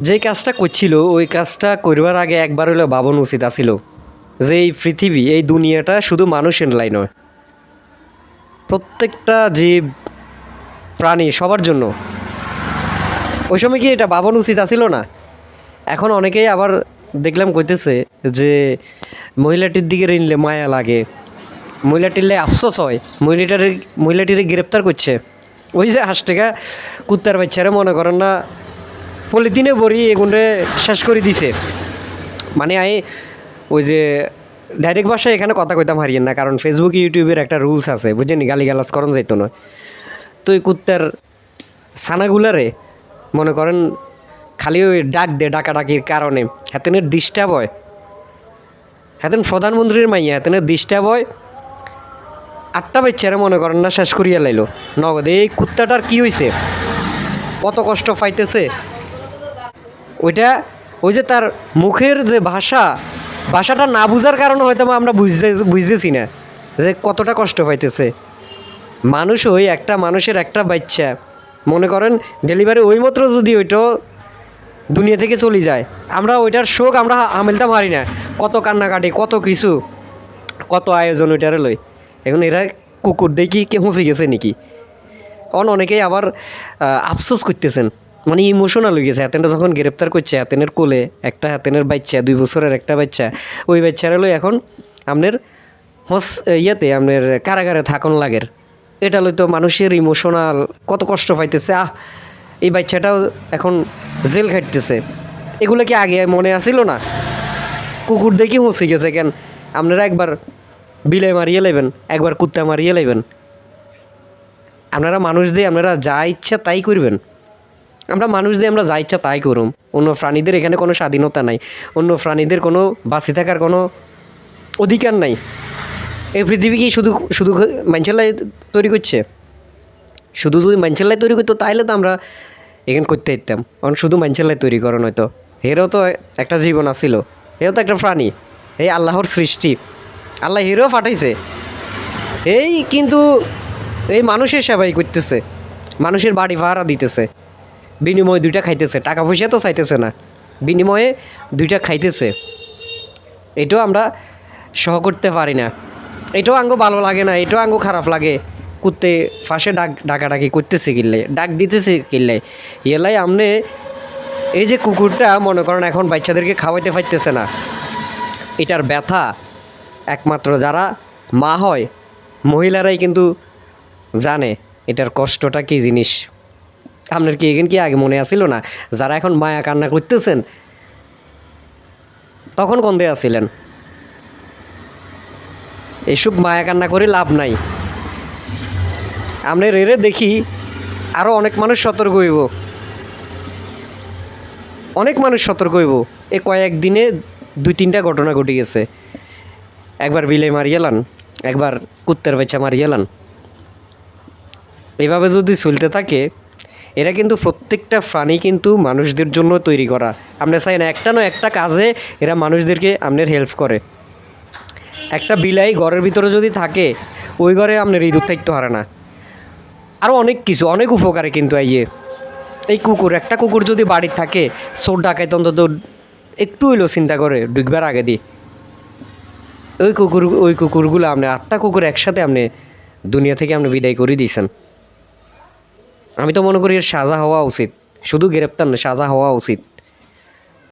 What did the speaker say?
যেই কাজটা করছিল, ওই কাজটা করবার আগে একবার হলেও ভাবন উচিত আছিল যে এই পৃথিবী, এই দুনিয়াটা শুধু মানুষের লাই নয়। প্রত্যেকটা জীব, প্রাণী সবার জন্য। ওই সময় কি এটা ভাবন উচিত আছিল না? এখন অনেকেই আবার দেখলাম কইতেছে যে মহিলাটির দিকে ঋণলে মায়া লাগে। মহিলাটিরলে আফসোস হয়, মহিলাটার, মহিলাটিরে গ্রেপ্তার করছে। ওই যে হাঁস টাকা কুত্তার বাচ্চারা মনে করেন না পলিথিনে ভরি এগুলো শেষ করে দিছে। মানে আই, ওই যে ডাইরেক্ট ভাষায় এখানে কথা কইতাম হারিয়েন না, কারণ ফেসবুক ইউটিউবের একটা রুলস আছে, বুঝছেন গালি গালাজ করন যাইতো না। তো ওই কুত্তার ছানাগুলারে মনে করেন খালি ওই ডাক দে ডাকাডাকির কারণে, হেতেনের ডিস্টার্ব হয় হেতেন প্রধানমন্ত্রীর মাইয়া, হেতেনের ডিস্টার্ব হয় আটটা বাচ্চারা মনে করেন না শেষ করিয়া লাইলো। নগদ এই কুত্তাটার কি হয়েছে কত কষ্ট পাইতেছে? ওইটা ওই যে তার মুখের যে ভাষা, ভাষাটা না বুঝার কারণে হয়তো আমরা বুঝতে, বুঝতেছি না যে কতটা কষ্ট পাইতেছে। মানুষ ওই একটা মানুষের একটা বাচ্চা। মনে করেন ডেলিভারি ওই মাত্র যদি ওইটাও দুনিয়া থেকে চলে যায়, আমরা ওইটার শোক, আমরা হামেলতে পারি না। কত কান্নাকাটি, কত কিছু, কত আয়োজন ওইটারে লই। এখন এরা কুকুর দেখি কে হুঁচে গেছে নাকি? অন অনেকেই আবার আফসোস করতেছেন। মানে ইমোশনাল হয়ে গেছে। হাতেনটা যখন গ্রেপ্তার করছে হাতেনের কোলে একটা হাতেনের বাচ্চা, দুই বছরের একটা বাচ্চা, ওই বাচ্চারা লই এখন আপনার হস ইয়েতে আপনার কারাগারে থাকুন লাগের। এটা লইতো মানুষের ইমোশনাল কত কষ্ট পাইতেছে। আহ, এই বাচ্চাটাও এখন জেল খাটতেছে এগুলো কি আগে মনে আসিল না? কুকুর দেখি হুঁচি গেছে কেন? আপনারা একবার বিলে মারিয়ে লেবেন একবার কুত্তা মারিয়ে লেবেন আপনারা মানুষ দিয়ে আপনারা যা ইচ্ছা তাই করবেন আমরা মানুষদের, আমরা যা ইচ্ছা তাই করুম। অন্য প্রাণীদের এখানে কোনো স্বাধীনতা নাই। অন্য প্রাণীদের কোনো বাঁচে থাকার কোনো অধিকার নাই। এই পৃথিবী কি শুধু শুধু মাঞ্চাল্লাই তৈরি করছে? শুধু যদি মাঞ্চাল্লাই তৈরি করতো, তাইলে তো আমরা এখানে করতে দিতাম কারণ শুধু মাঞ্চাল্লাই তৈরি করো নয়তো হেরও তো একটা জীবন আসিল এও তো একটা প্রাণী। এই আল্লাহর সৃষ্টি। আল্লাহ হেরও ফাটাইছে এই কিন্তু এই মানুষের সেবাই করতেছে। মানুষের বাড়ি ভাড়া দিতেছে। বিনিময়ে দুইটা খাইতেছে, টাকা পয়সা তো চাইতেছে না। বিনিময়ে দুইটা খাইতেছে। এটাও আমরা সহ করতে পারি না। এটাও আঙ্গ ভালো লাগে না, এটাও আঙ্গ খারাপ লাগে। কুত্তে ফাঁসে ডাক, ডাকাডাকি করতেছে কিনলে ডাক দিতেছে কিনলে এলাই আমনে এই যে কুকুরটা মনে করেন এখন বাচ্চাদেরকে খাওয়াইতে পারতেছে না। এটার ব্যথা একমাত্র যারা মা হয়, মহিলারাই কিন্তু জানে এটার কষ্টটা কী জিনিস। আপনার কি এখানে কি আগে মনে আসিল না? যারা এখন মায়া কান্না করতেছেন, তখন কোন দিয়ে আসিলেন এইসব মায়া কান্না করে লাভ নাই। আমরা রেরে দেখি আরও অনেক মানুষ সতর্ক হইব। অনেক মানুষ সতর্ক হইব। এ কয়েকদিনে দুই তিনটা ঘটনা ঘটে গেছে। একবার বিলে মারিয়েলান একবার কুত্তের বেচা মারিয়েলান এইভাবে যদি চলতে থাকে এরা কিন্তু প্রত্যেকটা প্রাণী কিন্তু মানুষদের জন্য তৈরি করা। আপনি চাই না একটা না একটা কাজে এরা মানুষদেরকে আপনার হেল্প করে। একটা বিলাই ঘরের ভিতরে যদি থাকে, ওই ঘরে আপনার ইঁদুর থাকতে পারে না। আরও অনেক কিছু, অনেক উপকারে কিন্তু ইয়ে এই কুকুর, একটা কুকুর যদি বাড়ির থাকে, চোর ডাকাইতে অন্তত একটু হইলেও চিন্তা করে, ঢুকবার আগে দিয়ে ওই কুকুর, ওই কুকুরগুলো আপনি আটটা কুকুর একসাথে আপনি দুনিয়া থেকে আপনি বিদায় করে দিয়েছেন আমি তো মনে করি এর সাজা হওয়া উচিত। শুধু গ্রেপ্তার না সাজা হওয়া উচিত।